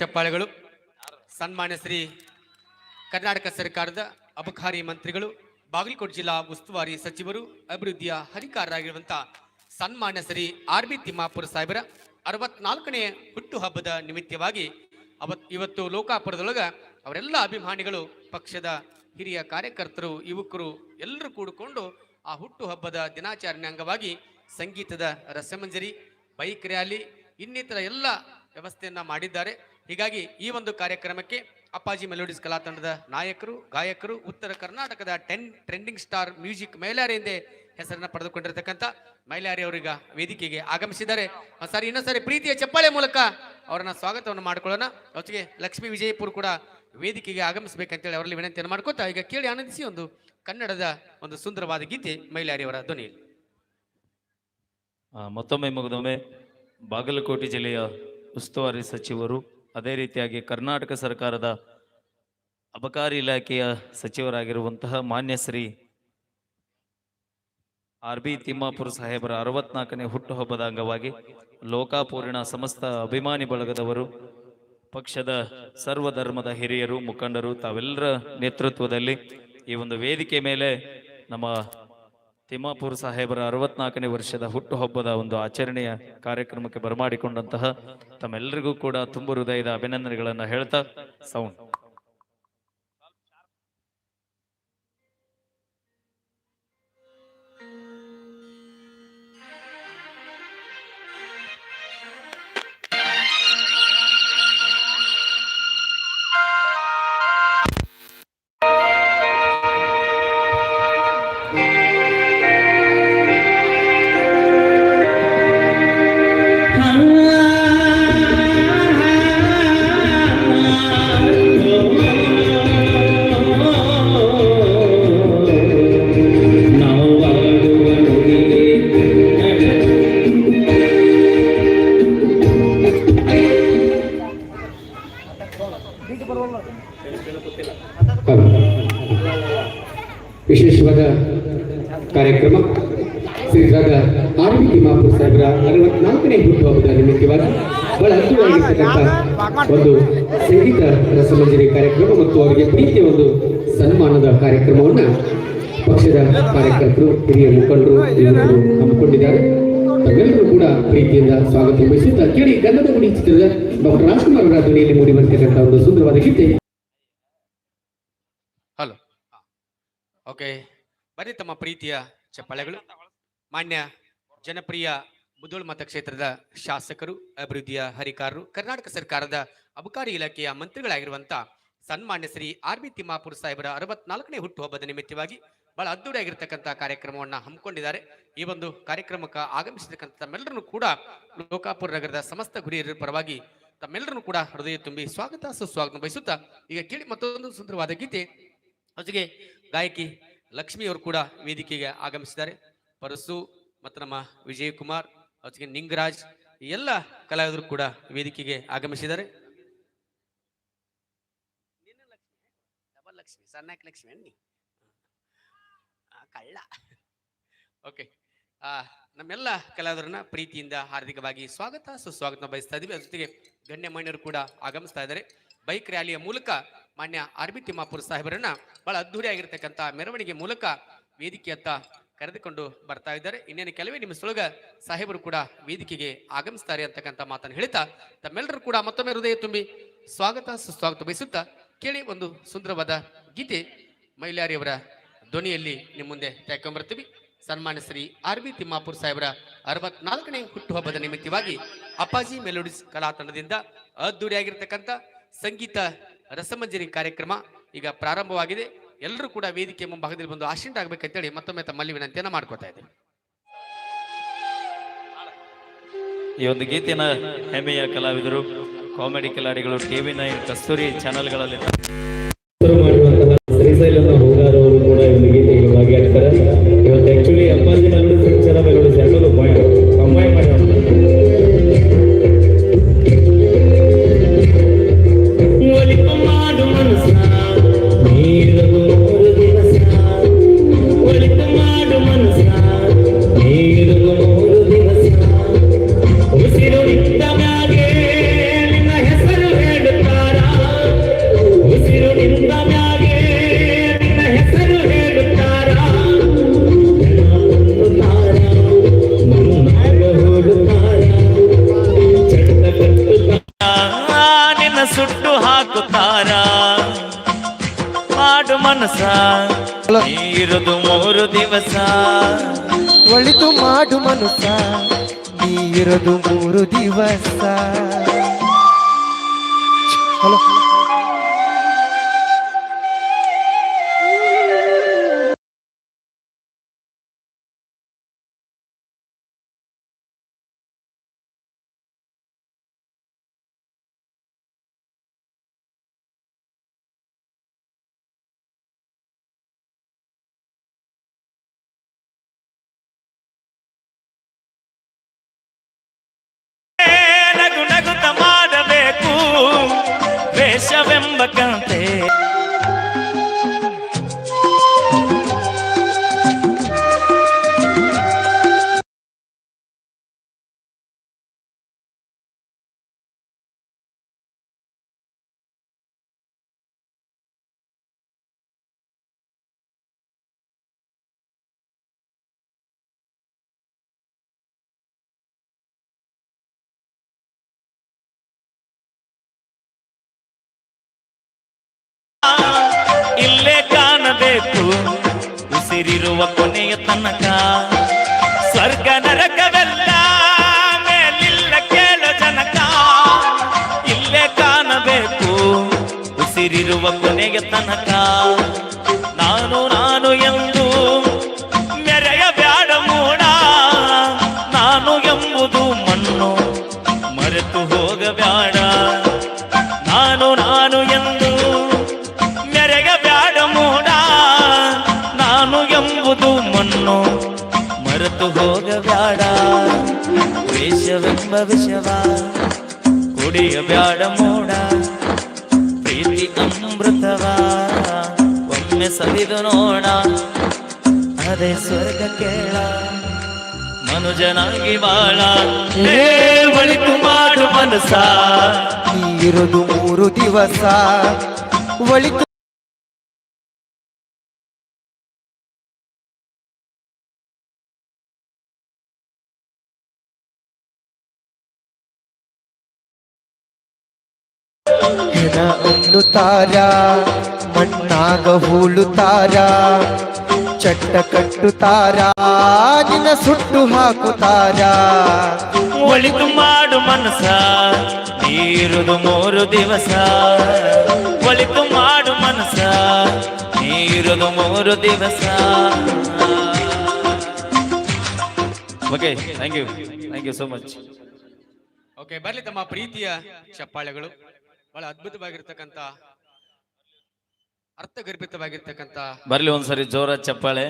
ಚಪ್ಪಾಳೆಗಳು, ಸನ್ಮಾನ್ಯ ಶ್ರೀ ಕರ್ನಾಟಕ ಸರ್ಕಾರದ ಅಬಕಾರಿ ಮಂತ್ರಿಗಳು, ಬಾಗಲಕೋಟೆ ಜಿಲ್ಲಾ ಉಸ್ತುವಾರಿ ಸಚಿವರು, ಅಭಿವೃದ್ಧಿಯ ಹರಿಕಾರರಾಗಿರುವಂಥ ಸನ್ಮಾನ್ಯ ಶ್ರೀ ಆರ್ ಬಿ ತಿಮ್ಮಾಪುರ ಸಾಹೇಬರ ಅರವತ್ನಾಲ್ಕನೇ ಹುಟ್ಟುಹಬ್ಬದ ನಿಮಿತ್ತವಾಗಿ ಅವತ್, ಇವತ್ತು ಲೋಕಾಪುರದೊಳಗೆ ಅವರೆಲ್ಲ ಅಭಿಮಾನಿಗಳು, ಪಕ್ಷದ ಹಿರಿಯ ಕಾರ್ಯಕರ್ತರು, ಯುವಕರು ಎಲ್ಲರೂ ಕೂಡಿಕೊಂಡು ಆ ಹುಟ್ಟುಹಬ್ಬದ ದಿನಾಚರಣೆ ಅಂಗವಾಗಿ ಸಂಗೀತದ ರಸಮಂಜರಿ, ಬೈಕ್ ರ್ಯಾಲಿ, ಇನ್ನಿತರ ಎಲ್ಲ ವ್ಯವಸ್ಥೆಯನ್ನು ಮಾಡಿದ್ದಾರೆ. ಹೀಗಾಗಿ ಈ ಒಂದು ಕಾರ್ಯಕ್ರಮಕ್ಕೆ ಅಪ್ಪಾಜಿ ಮೆಲೋಡಿಸ್ ಕಲಾ ತಂಡದ ನಾಯಕರು, ಗಾಯಕರು, ಉತ್ತರ ಕರ್ನಾಟಕದ ten trending star music Mailari ಎಂದೇ ಹೆಸರನ್ನ ಪಡೆದುಕೊಂಡಿರತಕ್ಕಂಥ ಮೈಲಾರಿ ಅವರೀಗ ವೇದಿಕೆಗೆ ಆಗಮಿಸಿದ್ದಾರೆ. ಸರಿ ಇನ್ನೊಂದ್ಸರಿ ಪ್ರೀತಿಯ ಚಪ್ಪಾಳೆ ಮೂಲಕ ಅವರನ್ನ ಸ್ವಾಗತವನ್ನು ಮಾಡಿಕೊಳ್ಳೋಣ. ಜೊತೆಗೆ ಲಕ್ಷ್ಮೀ ವಿಜಯಪುರ್ ಕೂಡ ವೇದಿಕೆಗೆ ಆಗಮಿಸಬೇಕಂತೇಳಿ ಅವರಲ್ಲಿ ವಿನಂತಿಯನ್ನು ಮಾಡ್ಕೊತಾ ಈಗ ಕೇಳಿ ಆನಂದಿಸಿ ಒಂದು ಕನ್ನಡದ ಒಂದು ಸುಂದರವಾದ ಗೀತೆ ಮೈಲಾರಿ ಅವರ ಧ್ವನಿ ಮತ್ತೊಮ್ಮೆ ಮಗದೊಮ್ಮೆ ಬಾಗಲಕೋಟೆ ಜಿಲ್ಲೆಯ ಉಸ್ತುವಾರಿ ಸಚಿವರು ಅದೇ ರೀತಿಯಾಗಿ ಕರ್ನಾಟಕ ಸರ್ಕಾರದ ಅಬಕಾರಿ ಇಲಾಖೆಯ ಸಚಿವರಾಗಿರುವಂತಹ ಮಾನ್ಯ ಶ್ರೀ ಆರ್ ಬಿ ತಿಮ್ಮಾಪುರ ಸಾಹೇಬರ ಅರವತ್ನಾಲ್ಕನೇ ಹುಟ್ಟುಹಬ್ಬದ ಅಂಗವಾಗಿ ಲೋಕಾಪೂರ್ಣ ಸಮಸ್ತ ಅಭಿಮಾನಿ ಬಳಗದವರು, ಪಕ್ಷದ ಸರ್ವಧರ್ಮದ ಹಿರಿಯರು, ಮುಖಂಡರು ತಾವೆಲ್ಲರ ನೇತೃತ್ವದಲ್ಲಿ ಈ ಒಂದು ವೇದಿಕೆ ಮೇಲೆ ನಮ್ಮ ತಿಮ್ಮಾಪುರ ಸಾಹೇಬರ ಅರವತ್ನಾಲ್ಕನೇ ವರ್ಷದ ಹುಟ್ಟುಹಬ್ಬದ ಒಂದು ಆಚರಣೆಯ ಕಾರ್ಯಕ್ರಮಕ್ಕೆ ಬರಮಾಡಿಕೊಂಡಂತಹ ತಮ್ಮೆಲ್ಲರಿಗೂ ಕೂಡ ತುಂಬ ಹೃದಯದ ಅಭಿನಂದನೆಗಳನ್ನು ಹೇಳ್ತಾ ಸೌಂಡ್ ಶ್ರೀರಾದ ಆರ್ ವಿ ತಿಮ್ಮಾಪುರ ಅರವತ್ನಾಲ್ಕನೇ ಹುಟ್ಟುಹಬ್ಬದ ನಿಮಿತ್ತವಾಗಿ ಬಹಳ ಅದ್ಭುತವಾಗಿರ್ತಕ್ಕಂಥ ಒಂದು ಸಂಗೀತ ರಸಮಂಜರಿ ಕಾರ್ಯಕ್ರಮ ಮತ್ತು ಅವರಿಗೆ ಪ್ರೀತಿಯ ಒಂದು ಸನ್ಮಾನದ ಕಾರ್ಯಕ್ರಮವನ್ನು ಪಕ್ಷದ ಕಾರ್ಯಕರ್ತರು, ಹಿರಿಯ ಮುಖಂಡರು ಯುವಕರು ಹಮ್ಮಿಕೊಂಡಿದ್ದಾರೆ. ತಮ್ಮೆಲ್ಲರೂ ಕೂಡ ಪ್ರೀತಿಯಿಂದ ಸ್ವಾಗತ ಬಯಸುತ್ತಾ ಕೇಳಿ ಗಂಧದ ಗುಡಿ ಚಿತ್ರದ ಡಾಕ್ಟರ್ ರಾಜ್ಕುಮಾರ್ ಅವರ ಧ್ವನಿಯಲ್ಲಿ ಮೂಡಿ ಬರ್ತಕ್ಕಂಥ ಒಂದು ಸುಂದರವಾದ ಗೀತೆ. ಹಲೋ ಓಕೆ ಬರೀ ತಮ್ಮ ಪ್ರೀತಿಯ ಚಪ್ಪಾಳೆಗಳು. ಮಾನ್ಯ ಜನಪ್ರಿಯ ಮುದೋಳ್ ಮತಕ್ಷೇತ್ರದ ಶಾಸಕರು, ಅಭಿವೃದ್ಧಿಯ ಹರಿಕಾರರು ಕರ್ನಾಟಕ ಸರ್ಕಾರದ ಅಬಕಾರಿ ಇಲಾಖೆಯ ಮಂತ್ರಿಗಳಾಗಿರುವಂತ ಸನ್ಮಾನ್ಯ ಶ್ರೀ ಆರ್ ಬಿ ತಿಮ್ಮಾಪುರ ಸಾಹೇಬರ ಅರವತ್ನಾಲ್ಕನೇ ಹುಟ್ಟುಹಬ್ಬದ ನಿಮಿತ್ತವಾಗಿ ಬಹಳ ಅದ್ದೂರಿಯಾಗಿರ್ತಕ್ಕಂಥ ಕಾರ್ಯಕ್ರಮವನ್ನ ಹಮ್ಮಿಕೊಂಡಿದ್ದಾರೆ. ಈ ಒಂದು ಕಾರ್ಯಕ್ರಮಕ್ಕೆ ಆಗಮಿಸಿರ್ತಕ್ಕಂಥ ತಮ್ಮೆಲ್ಲರನ್ನು ಕೂಡ ಲೋಕಾಪುರ ನಗರದ ಸಮಸ್ತ ಗುರಿಯರ ಪರವಾಗಿ ತಮ್ಮೆಲ್ಲರನ್ನು ಕೂಡ ಹೃದಯ ತುಂಬಿ ಸ್ವಾಗತ, ಸುಸ್ವಾಗತ ಬಯಸುತ್ತಾ ಈಗ ಕೇಳಿ ಮತ್ತೊಂದು ಸುಂದರವಾದ ಗೀತೆ. ಜೊತೆಗೆ ಗಾಯಕಿ ಲಕ್ಷ್ಮಿಯವರು ಕೂಡ ವೇದಿಕೆಗೆ ಆಗಮಿಸಿದ್ದಾರೆ. ಪರಸು ಮತ್ತು ನಮ್ಮ ವಿಜಯ್ ಕುಮಾರ್ ಜೊತೆಗೆ ನಿಂಗರಾಜ್ ಈ ಎಲ್ಲ ಕಲಾವಿದರು ಕೂಡ ವೇದಿಕೆಗೆ ಆಗಮಿಸಿದ್ದಾರೆ. ಲಕ್ಷ್ಮಿ ಸಣ್ಣಕ್ಕೆ ಲಕ್ಷ್ಮಿ ಅನ್ನಿ ಕಳ್ಳ. ಓಕೆ ನಮ್ಮೆಲ್ಲ ಕಲಾವಿದರನ್ನ ಪ್ರೀತಿಯಿಂದ ಹಾರ್ದಿಕವಾಗಿ ಸ್ವಾಗತ ಸುಸ್ವಾಗತ ಬಯಸ್ತಾ ಇದ್ದೀವಿ. ಅದ್ರ ಜೊತೆಗೆ ಗಣ್ಯಮಾನ್ಯರು ಕೂಡ ಆಗಮಿಸ್ತಾ ಇದ್ದಾರೆ. ಬೈಕ್ ರ್ಯಾಲಿಯ ಮೂಲಕ ಮಾನ್ಯ ಆರ್ ಬಿ ತಿಮ್ಮಾಪುರ ಸಾಹೇಬರನ್ನ ಬಹಳ ಅದ್ದೂರಿಯಾಗಿರ್ತಕ್ಕಂಥ ಮೆರವಣಿಗೆ ಮೂಲಕ ವೇದಿಕೆಯತ್ತ ಕರೆದುಕೊಂಡು ಬರ್ತಾ ಇದ್ದಾರೆ. ಇನ್ನೇನು ಕೆಲವೇ ನಿಮಿಷದೊಳಗ ಸಾಹೇಬರು ಕೂಡ ವೇದಿಕೆಗೆ ಆಗಮಿಸ್ತಾರೆ ಅಂತಕ್ಕಂಥ ಮಾತನ್ನು ಹೇಳ್ತಾ, ತಮ್ಮೆಲ್ಲರೂ ಕೂಡ ಮತ್ತೊಮ್ಮೆ ಹೃದಯ ತುಂಬಿ ಸ್ವಾಗತ, ಸುಸ್ವಾಗತ ಬಯಸುತ್ತಾ ಕೇಳಿ ಒಂದು ಸುಂದರವಾದ ಗೀತೆ ಮೈಲಾರಿಯವರ ಧ್ವನಿಯಲ್ಲಿ ನಿಮ್ಮ ಮುಂದೆ ತೆಕೊಂಬರ್ತೀವಿ ಸನ್ಮಾನ್ಯ ಶ್ರೀ ಆರ್ ಬಿ ತಿಮ್ಮಾಪುರ ಸಾಹೇಬರ ಅರವತ್ನಾಲ್ಕನೇ ಹುಟ್ಟುಹಬ್ಬದ ನಿಮಿತ್ತವಾಗಿ ಅಪ್ಪಾಜಿ ಮೆಲೋಡಿಸ್ ಕಲಾ ತಂಡದಿಂದ ಅದ್ದೂರಿಯಾಗಿರ್ತಕ್ಕಂಥ ಸಂಗೀತ ರಸಮಂಜರಿ ಕಾರ್ಯಕ್ರಮ ಈಗ ಪ್ರಾರಂಭವಾಗಿದೆ. ಎಲ್ಲರೂ ಕೂಡ ವೇದಿಕೆ ಮುಂಭಾಗದಲ್ಲಿ ಬಂದು ಆಶೀಂಟಾಗಬೇಕಂತೇಳಿ ಮತ್ತೊಮ್ಮೆ ತಮ್ಮಲ್ಲಿ ವಿನಂತಿಯನ್ನ ಮಾಡ್ಕೋತಾ ಇದ್ದೀನಿ. ಈ ಒಂದು ಗೀತೆನ ಹೆಮ್ಮೆಯ ಕಲಾವಿದರು, ಕಾಮಿಡಿ ಕಿಲಾಡಿಗಳು ಟಿವಿ ನೈನ್ ಕಸ್ತೂರಿ ಚಾನೆಲ್ಗಳಲ್ಲಿ ನೀರುದು ಮೂರು ದಿವಸ. ಒಳಿತು ಮಾಡು ಮನಸ ನೀರದು ಮೂರು ದಿವಸ. ಹಲೋ. മക്കം ಉಸಿರಿರುವ ಕೊನೆಯ ತನಕ ಸ್ವರ್ಗ ನರಕವೆಲ್ಲ ಮೇಲಿಲ್ಲ ಕೇಳೋ ಜನಕ. ಇಲ್ಲೇ ಕಾಣಬೇಕು ಉಸಿರಿರುವ ಕೊನೆಯ ತನಕ. ವಿಷವ ಕುಡಿಯ ಬ್ಯಾಡ ಮೂಡ ಪ್ರೀತಿ ಅಮೃತವ ಒಮ್ಮೆ ಸವಿದು ನೋಡ, ಅದೇ ಸ್ವರ್ಗ ಕೇಳ. ಮನುಜನಾಗಿ ಬಾಳ. ಏ ಒಳಿತು ಮಾಡು ಮನಸ ಇರೋದು ಮೂರು ದಿವಸ. ಒಳಿತು ಉಣ್ಣುತ್ತಾರ ಮಣ್ಣಾಗ ಹೂಳುತ್ತಾರ ಚಟ್ಟ ಕಟ್ಟುತ್ತಾರ ನಿನ್ನ ಸುಟ್ಟು ಹಾಕುತ್ತಾರ. ಒಳಿತು ಮಾಡು ಮನಸ ನೀರುದು ಮೂರು ದಿವಸ. ಒಳಿತು ಮಾಡು ಮನಸ ನೀರುದು ಮೂರು ದಿವಸ. Okay thank you thank you so much okay ಬರ್ಲಿ ತಮ್ಮ ಪ್ರೀತಿಯ ಚಪ್ಪಾಳೆಗಳು. ಬಹಳ ಅದ್ಭುತವಾಗಿರ್ತಕ್ಕಂಥ ಅರ್ಥಗರ್ಭಿತವಾಗಿರ್ತಕ್ಕಂತ ಬರಲಿ ಒಂದ್ಸರಿ ಜೋರ ಚಪ್ಪಾಳೆ.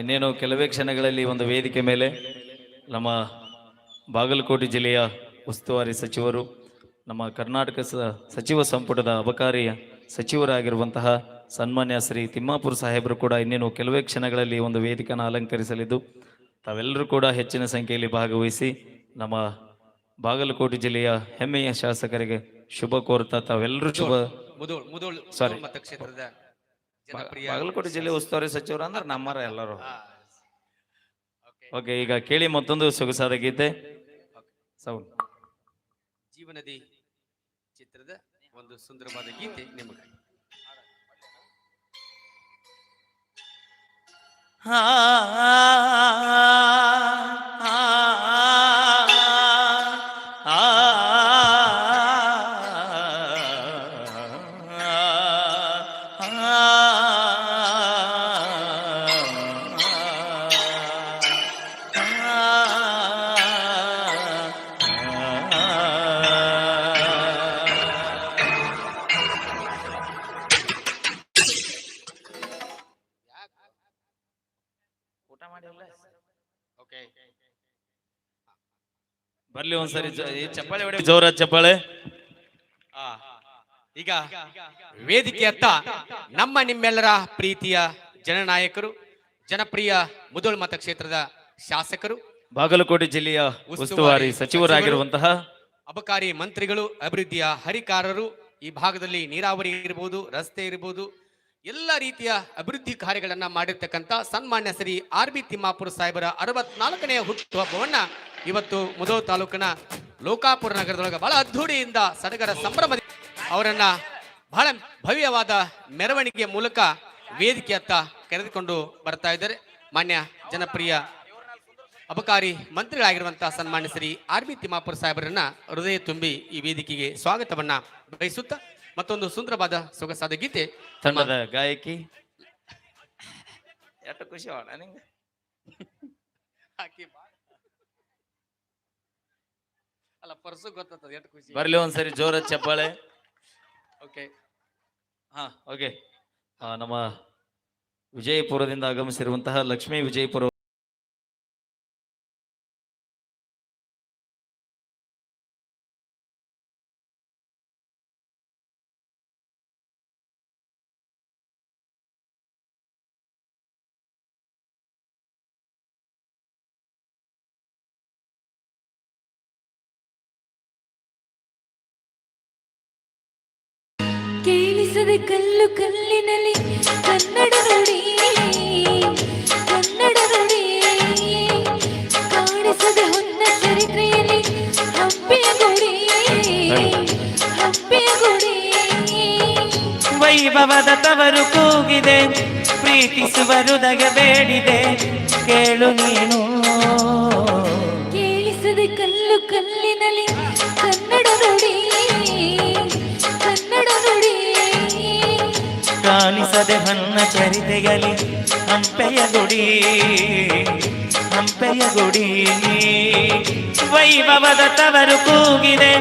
ಇನ್ನೇನು ಕೆಲವೇ ಕ್ಷಣಗಳಲ್ಲಿ ಒಂದು ವೇದಿಕೆ ಮೇಲೆ ನಮ್ಮ ಬಾಗಲಕೋಟೆ ಜಿಲ್ಲೆಯ ಉಸ್ತುವಾರಿ ಸಚಿವರು, ನಮ್ಮ ಕರ್ನಾಟಕ ಸಚಿವ ಸಂಪುಟದ ಅಬಕಾರಿ ಸಚಿವರಾಗಿರುವಂತಹ ಸನ್ಮಾನ್ಯ ಶ್ರೀ ತಿಮ್ಮಾಪುರ ಸಾಹೇಬರು ಕೂಡ ಇನ್ನೇನು ಕೆಲವೇ ಕ್ಷಣಗಳಲ್ಲಿ ಒಂದು ವೇದಿಕೆಯನ್ನು ಅಲಂಕರಿಸಲಿದ್ದು, ತಾವೆಲ್ಲರೂ ಕೂಡ ಹೆಚ್ಚಿನ ಸಂಖ್ಯೆಯಲ್ಲಿ ಭಾಗವಹಿಸಿ ನಮ್ಮ ಬಾಗಲಕೋಟೆ ಜಿಲ್ಲೆಯ ಹೆಮ್ಮೆಯ ಶಾಸಕರಿಗೆ ಶುಭ ಕೋರ್ತಾ ತಾವೆಲ್ಲರೂ ಶುಭ ಮುದೋಳ್ ಮುದೋಳ್ Sorry. ಮತಕ್ಷೇತ್ರದ ಜನಪ್ರಿಯ ಬಾಗಲಕೋಟೆ ಜಿಲ್ಲೆ ಉಸ್ತುವಾರಿ ಸಚಿವರು ಅಂದ್ರೆ ನಮ್ಮರ ಎಲ್ಲರೂ. ಓಕೆ ಈಗ ಕೇಳಿ ಮತ್ತೊಂದು ಸೊಗಸಾದ ಗೀತೆ. ಸೌಂಡ್ ಜೀವನದಿ ಚಿತ್ರದ ಒಂದು ಸುಂದರವಾದ ಗೀತೆ ನಿಮಗೆ. ಊಟ ಒಂದ್ಸರಿ ಚಪ್ಪಾಳೆ ಹೊಡಿ ಜೋರ ಚಪ್ಪಾಳೆ. ಈಗ ವೇದಿಕೆಯತ್ತ ನಮ್ಮ ನಿಮ್ಮೆಲ್ಲರ ಪ್ರೀತಿಯ ಜನನಾಯಕರು ಜನಪ್ರಿಯ ಮುದೋಳ್ ಮತಕ್ಷೇತ್ರದ ಶಾಸಕರು ಬಾಗಲಕೋಟೆ ಜಿಲ್ಲೆಯ ಉಸ್ತುವಾರಿ ಸಚಿವರಾಗಿರುವಂತಹ ಅಬಕಾರಿ ಮಂತ್ರಿಗಳು ಅಭಿವೃದ್ಧಿಯ ಹರಿಕಾರರು ಈ ಭಾಗದಲ್ಲಿ ನೀರಾವರಿ ಇರಬಹುದು ರಸ್ತೆ ಇರಬಹುದು ಎಲ್ಲ ರೀತಿಯ ಅಭಿವೃದ್ಧಿ ಕಾರ್ಯಗಳನ್ನ ಮಾಡಿರ್ತಕ್ಕಂಥ ಸನ್ಮಾನ್ಯ ಶ್ರೀ ಆರ್ ಬಿ ತಿಮ್ಮಾಪುರ ಸಾಹೇಬರ ಅರವತ್ನಾಲ್ಕನೆಯ ಹುಟ್ಟುಹಬ್ಬವನ್ನ ಇವತ್ತು ಮುದೋ ತಾಲೂಕಿನ ಲೋಕಾಪುರ ನಗರದೊಳಗೆ ಬಹಳ ಅದ್ಧೂರಿಯಿಂದ ಸಡಗರ ಸಂಭ್ರಮ ಅವರನ್ನ ಬಹಳ ಭವ್ಯವಾದ ಮೆರವಣಿಗೆಯ ಮೂಲಕ ವೇದಿಕೆಯತ್ತ ಕರೆದುಕೊಂಡು ಬರ್ತಾ ಇದ್ದಾರೆ. ಮಾನ್ಯ ಜನಪ್ರಿಯ ಅಬಕಾರಿ ಮಂತ್ರಿಗಳಾಗಿರುವಂತಹ ಸನ್ಮಾನ್ಯ ಶ್ರೀ ಆರ್ ಬಿ ತಿಮ್ಮಾಪುರ ಸಾಹೇಬರನ್ನ ಹೃದಯ ತುಂಬಿ ಈ ವೇದಿಕೆಗೆ ಸ್ವಾಗತವನ್ನ ಬಯಸುತ್ತಾ ಮತ್ತೊಂದು ಸುಂದರವಾದ ಸೊಗಸಾದ ಗೀತೆ ತಂಡದ ಗಾಯಕಿ. ಎಷ್ಟು ಖುಷಿ ಅವ ನಿಂಗೆ ಹಾಕಿ ಬಾ. ಅಲ್ಲ ಪರ್ಸು ಗೊತ್ತದ ಎಷ್ಟು ಖುಷಿ. ಬರ್ಲಿ ಒಂದ್ಸರಿ ಜೋರ ಚಪ್ಪಾಳೆ. ಓಕೆ ಹಾ. ಓಕೆ ನಮ್ಮ ವಿಜಯಪುರದಿಂದ ಆಗಮಿಸಿರುವಂತಹ ಲಕ್ಷ್ಮೀ ವಿಜಯಪುರ ವೈಭವದ ತವರು ಕೂಗಿದೆ ಪ್ರೀತಿಸುವ ಹೃದಯ ಬೇಡಿದೆ. ಕೇಳು ನೀನು. ಕೇಳಿಸದೆ ಕಲ್ಲು ಕಲ್ಲಿನಲ್ಲಿ ಕನ್ನಡ ನುಡಿ ಕನ್ನಡ ನುಡಿ. ಕಾಣಿಸದೆ ಹೊನ್ನ ಚರಿತೆಯಲ್ಲಿ ಹಂಪೆಯ ಗುಡಿ ಹಂಪೆಯ ಗುಡಿ ವೈಭವದ ತವರು ಕೂಗಿದೆ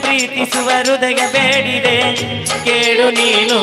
ಪ್ರೀತಿಸುವ ಹೃದಯ ಬೇಡಿದೆ. ಕೇಳು ನೀನು.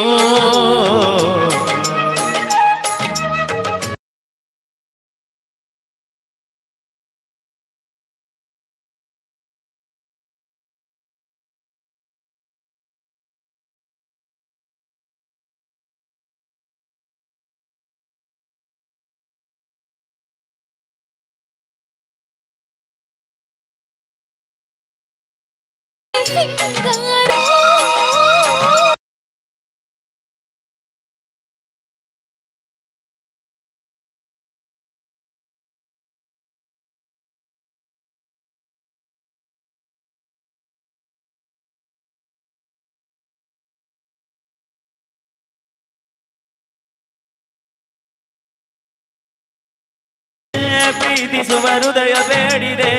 ಪ್ರೀತಿಸುವ ಹೃದಯ ಬೇಡಿದೆ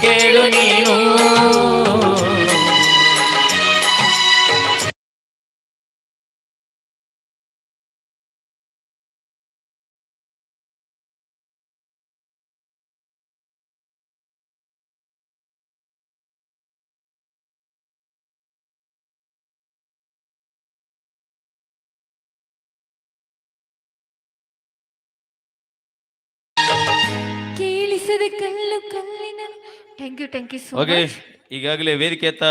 ಕೇಳು ನೀನು thank you thank you so okay much ಈಗಾಗಲೇ ವೇದಿಕೆ ತ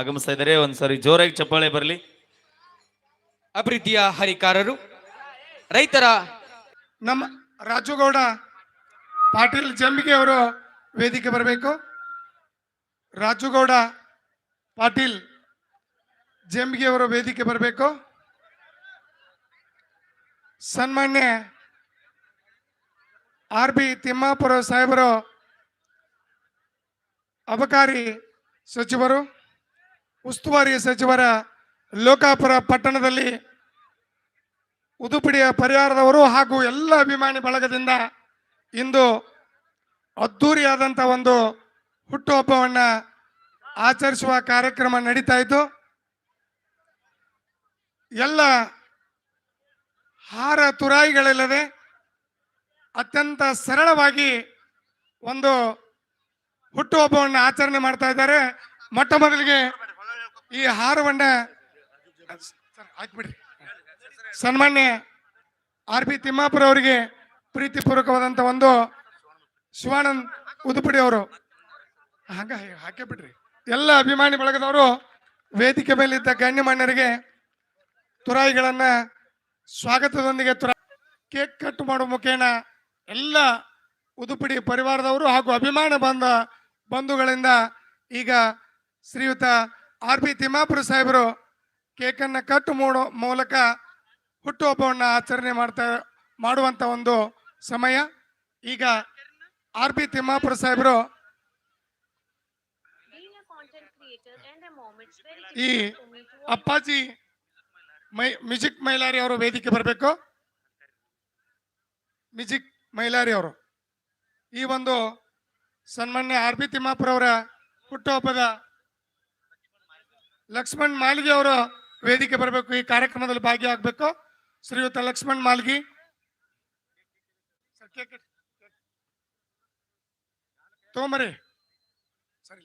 ಆಗಮಿಸ್ತಾ ಇದ್ದಾರೆ. ಒಂದ್ಸರಿ ಜೋರಾಗಿ ಚಪ್ಪಾಳೆ ಬರಲಿ. ಅಭಿವೃದ್ಧಿಯ ಹರಿಕಾರರು ರೈತರ ನಮ್ಮ ರಾಜುಗೌಡ ಪಾಟೀಲ್ ಜಂಬಿಗೆ ಅವರು ವೇದಿಕೆ ಬರಬೇಕು. ರಾಜುಗೌಡ ಪಾಟೀಲ್ ಜಂಬಿಗೆ ಅವರು ವೇದಿಕೆ ಬರಬೇಕು. ಸನ್ಮಾನ್ಯ ಆರ್ ಬಿ ತಿಮ್ಮಾಪುರ ಸಾಹೇಬರು ಅಬಕಾರಿ ಸಚಿವರು, ಉಸ್ತುವಾರಿ ಸಚಿವರ ಲೋಕಾಪುರ ಪಟ್ಟಣದಲ್ಲಿ ಉದುಪಿಡಿಯ ಪರಿಹಾರದವರು ಹಾಗೂ ಎಲ್ಲ ಅಭಿಮಾನಿ ಬಳಗದಿಂದ ಇಂದು ಅದ್ಧೂರಿಯಾದಂಥ ಒಂದು ಹುಟ್ಟುಹಬ್ಬವನ್ನು ಆಚರಿಸುವ ಕಾರ್ಯಕ್ರಮ ನಡೀತಾ ಇತ್ತು ಎಲ್ಲ ಹಾರ ತುರಾಯಿಗಳಿಲ್ಲದೆ ಅತ್ಯಂತ ಸರಳವಾಗಿ ಒಂದು ಹುಟ್ಟುಹಬ್ಬವನ್ನು ಆಚರಣೆ ಮಾಡ್ತಾ ಇದ್ದಾರೆ. ಮೊಟ್ಟ ಮೊದಲಿಗೆ ಈ ಹಾರವನ್ನ ಹಾಕ್ಬಿಡ್ರಿ. ಸನ್ಮಾನ್ಯ ಆರ್ ಬಿ ತಿಮ್ಮಾಪುರ ಅವರಿಗೆ ಪ್ರೀತಿಪೂರ್ವಕವಾದಂತ ಒಂದು ಶಿವಾನಂದ್ ಉದುಪಡಿ ಅವರು. ಹಂಗ ಹಾಕೇ ಬಿಡ್ರಿ ಎಲ್ಲ ಅಭಿಮಾನಿ ಬಳಗದವರು ವೇದಿಕೆ ಮೇಲಿದ್ದ ಗಣ್ಯಮಾನ್ಯರಿಗೆ ತುರಾಯಿಗಳನ್ನ ಸ್ವಾಗತದೊಂದಿಗೆ ತುರಾ, ಕೇಕ್ ಕಟ್ ಮಾಡುವ ಮುಖೇನ ಎಲ್ಲ ಉದುಪಿಡಿ ಪರಿವಾರದವರು ಹಾಗೂ ಅಭಿಮಾನ ಬಂದ ಬಂಧುಗಳಿಂದ ಈಗ ಶ್ರೀಯುತ ಆರ್ ಬಿ ತಿಮ್ಮಾಪುರ ಸಾಹೇಬರು ಕೇಕನ್ನು ಕಟ್ಟು ಮೂಡೋ ಮೂಲಕ ಹುಟ್ಟುಹಬ್ಬವನ್ನು ಆಚರಣೆ ಮಾಡ್ತಾ ಮಾಡುವಂಥ ಒಂದು ಸಮಯ. ಈಗ ಆರ್ ಬಿ ತಿಮ್ಮಾಪುರ ಸಾಹೇಬರು ಈ ಅಪ್ಪಾಜಿ ಮೈ, ಮ್ಯೂಸಿಕ್ ಮೈಲಾರಿ ಅವರು ವೇದಿಕೆ ಬರಬೇಕು. ಮ್ಯೂಸಿಕ್ ಮೈಲಾರಿ ಅವರು ಈ ಒಂದು ಸನ್ಮಾನ್ಯ ಆರ್ ಬಿ ತಿಮ್ಮಾಪುರ ಅವರ ಹುಟ್ಟುಹಬ್ಬದ ಲಕ್ಷ್ಮಣ್ ಮಾಲ್ಗಿ ಅವರು ವೇದಿಕೆ ಬರಬೇಕು. ಈ ಕಾರ್ಯಕ್ರಮದಲ್ಲಿ ಭಾಗಿಯಾಗಬೇಕು. ಶ್ರೀಯುತ ಲಕ್ಷ್ಮಣ್ ಮಾಲ್ಗಿ ತಗೊಂಬರ್ರಿ. ಸರಿ.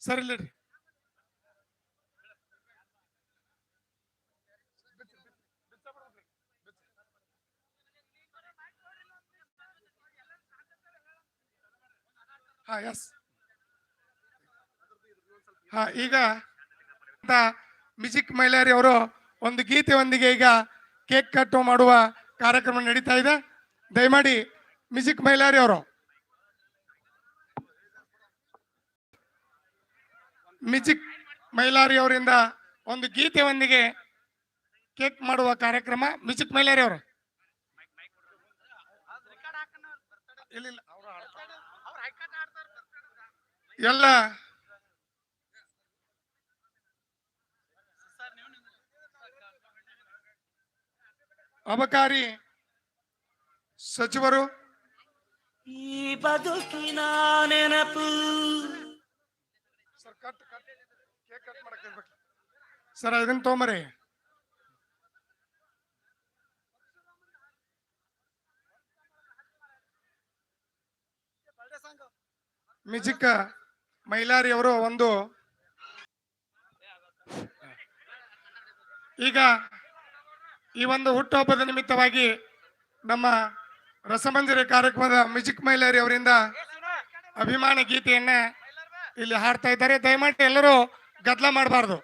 ಸರಿ ಹಾ ಎಸ್ ಹಾ ಈಗ ಮ್ಯೂಸಿಕ್ ಮೈಲಾರಿ ಅವರು ಒಂದು ಗೀತೆಯೊಂದಿಗೆ ಈಗ ಕೇಕ್ ಕಟ್ ಮಾಡುವ ಕಾರ್ಯಕ್ರಮ ನಡೀತಾ ಇದೆ. ದಯಮಾಡಿ ಮ್ಯೂಸಿಕ್ ಮೈಲಾರಿ ಅವರು. ಮ್ಯೂಸಿಕ್ ಮೈಲಾರಿ ಅವರಿಂದ ಒಂದು ಗೀತೆಯೊಂದಿಗೆ ಕೇಕ್ ಮಾಡುವ ಕಾರ್ಯಕ್ರಮ ಮ್ಯೂಸಿಕ್ ಮೈಲಾರಿ ಅವರು. ಇಲ್ಲ. ಎಲ್ಲ. ಅಬಕಾರಿ ಸಚಿವರು. ಈ ಬದುಕಿನ ನೆನಪು sir cut cut cake cut ಮಾಡಕ್ ಹೇಳ್ಬೇಕು ಸರ್ ಅದನ್ನ ತೊಗೊಂಬರಿ ಮ್ಯೂಸಿಕ್ ಮೈಲಾರಿ ಅವರು ಒಂದು. ಈಗ ಈ ಒಂದು ಹುಟ್ಟುಹಬ್ಬದ ನಿಮಿತ್ತವಾಗಿ ನಮ್ಮ ರಸಮಂಜರಿ ಕಾರ್ಯಕ್ರಮದ ಮ್ಯೂಸಿಕ್ ಮೈಲಾರಿ ಅವರಿಂದ ಅಭಿಮಾನ ಗೀತೆಯನ್ನ ಇಲ್ಲಿ ಹಾಡ್ತಾ ಇದ್ದಾರೆ. ದಯಮಾಡಿ ಎಲ್ಲರೂ ಗದ್ದಲ ಮಾಡಬಾರ್ದು.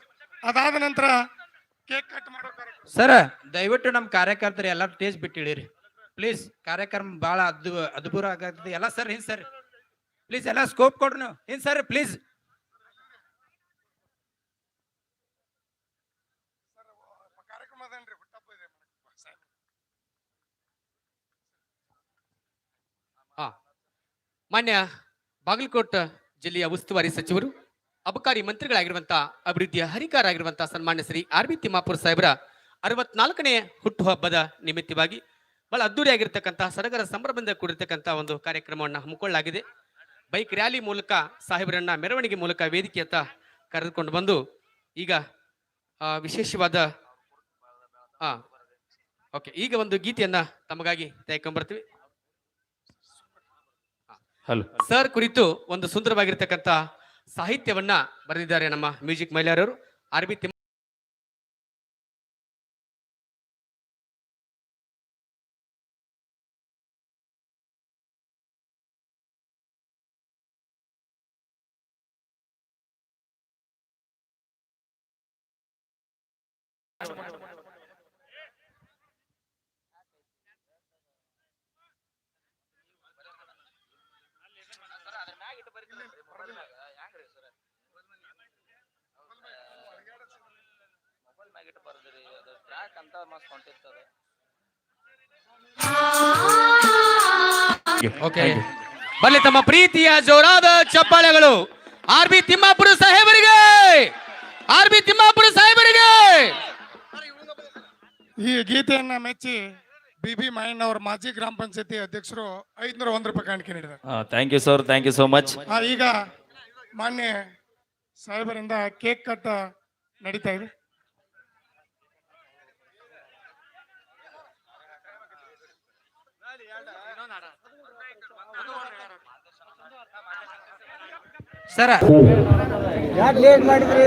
ಅದಾದ ನಂತರ ಕೇಕ್ ಕಟ್ ಮಾಡೋ ಸರ್, ದಯವಿಟ್ಟು ನಮ್ಮ ಕಾರ್ಯಕರ್ತರು ಎಲ್ಲರೂ ಸ್ಟೇಜ್ ಬಿಟ್ಟಿಳಿರಿ ಪ್ಲೀಸ್, ಕಾರ್ಯಕ್ರಮ ಭಾಳ ಅದ್ದು ಅದ್ಭುತ ಆಗತ್ತೆ. ಎಲ್ಲ ಸರ್ ಹಿಂಗೆ ಸರ್? ಪ್ಲೀಸ್ ಎಲ್ಲ ಸ್ಕೋಪ್ ಕೊಡ್ರಿ ನೀವು. ಏನ್ ಸರ್ ಪ್ಲೀಸ್ ಮಾನ್ಯ ಬಾಗಲಕೋಟ ಜಿಲ್ಲೆಯ ಉಸ್ತುವಾರಿ ಸಚಿವರು, ಅಬಕಾರಿ ಮಂತ್ರಿಗಳಾಗಿರುವಂತಹ ಅಭಿವೃದ್ಧಿಯ ಹರಿಕಾರಾಗಿರುವಂತಹ ಸನ್ಮಾನ್ಯ ಶ್ರೀ ಆರ್ ಬಿ ತಿಮ್ಮಾಪುರ ಸಾಹೇಬರ ಅರವತ್ನಾಲ್ಕನೇ ಹುಟ್ಟುಹಬ್ಬದ ನಿಮಿತ್ತವಾಗಿ ಬಹಳ ಅದ್ದೂರಿಯಾಗಿರ್ತಕ್ಕಂತಹ ಸಡಗರ ಸಂಭ್ರಮದಿಂದ ಕೂಡಿರ್ತಕ್ಕಂಥ ಒಂದು ಕಾರ್ಯಕ್ರಮವನ್ನು ಹಮ್ಮಿಕೊಳ್ಳಲಾಗಿದೆ. ಬೈಕ್ ರ್ಯಾಲಿ ಮೂಲಕ ಸಾಹೇಬರನ್ನ ಮೆರವಣಿಗೆ ಮೂಲಕ ವೇದಿಕೆಯತ್ತ ಕರೆದುಕೊಂಡು ಬಂದು ಈಗ ವಿಶೇಷವಾದ ಹಾ ಓಕೆ ಈಗ ಒಂದು ಗೀತೆಯನ್ನ ತಮಗಾಗಿ ಹಲೋ. ಸರ್ ಕುರಿತು ಒಂದು ಸುಂದರವಾಗಿರ್ತಕ್ಕಂಥ ಸಾಹಿತ್ಯವನ್ನ ಬರೆದಿದ್ದಾರೆ ನಮ್ಮ ಮ್ಯೂಸಿಕ್ ಮಹಿಳೆಯರವರು. ಆರ್ ಬಿ ಓಕೆ ಬಲ್ಲಿ ತಮ್ಮ ಪ್ರೀತಿಯ ಜೋರಾದ ಚಪ್ಪಾಳೆಗಳು. ಆರ್ ಬಿ ತಿಮ್ಮಾಪುರ ಸಾಹೇಬರಿಗೆ. ಆರ್ ಬಿ ತಿಮ್ಮಾಪುರ ಸಾಹೇಬರಿಗೆ. ಈ ಗೀತೆಯನ್ನ ಮೆಚ್ಚಿ ಬಿ ಬಿ ಮಾಯಣ್ಣ ಅವರು ಮಾಜಿ ಗ್ರಾಮ ಪಂಚಾಯತಿ ಅಧ್ಯಕ್ಷರು ಐದ್ನೂರ ಒಂದ್ ರೂಪಾಯಿ ಕಾಣಿಕೆ ನೀಡಿದ್ದಾರೆ. Thank you sir thank you so much ಆ, ಈಗ ಮಾನ್ಯ ಸಾಹೇಬರಿಂದ ಕೇಕ್ ಕಟ್ ನಡೀತಾ ಇದೆ. ಸರ್ ಯಾಕೆ ಲೇಟ್ ಮಾಡಿದ್ರಿ?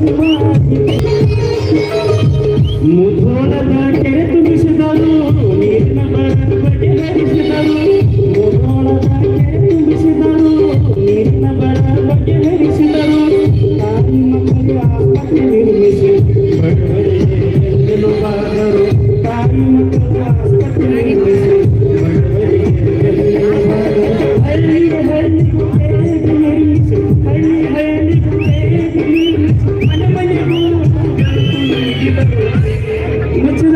ಜನನಾಯಕರು ನಮ್ಮ 気持ちよ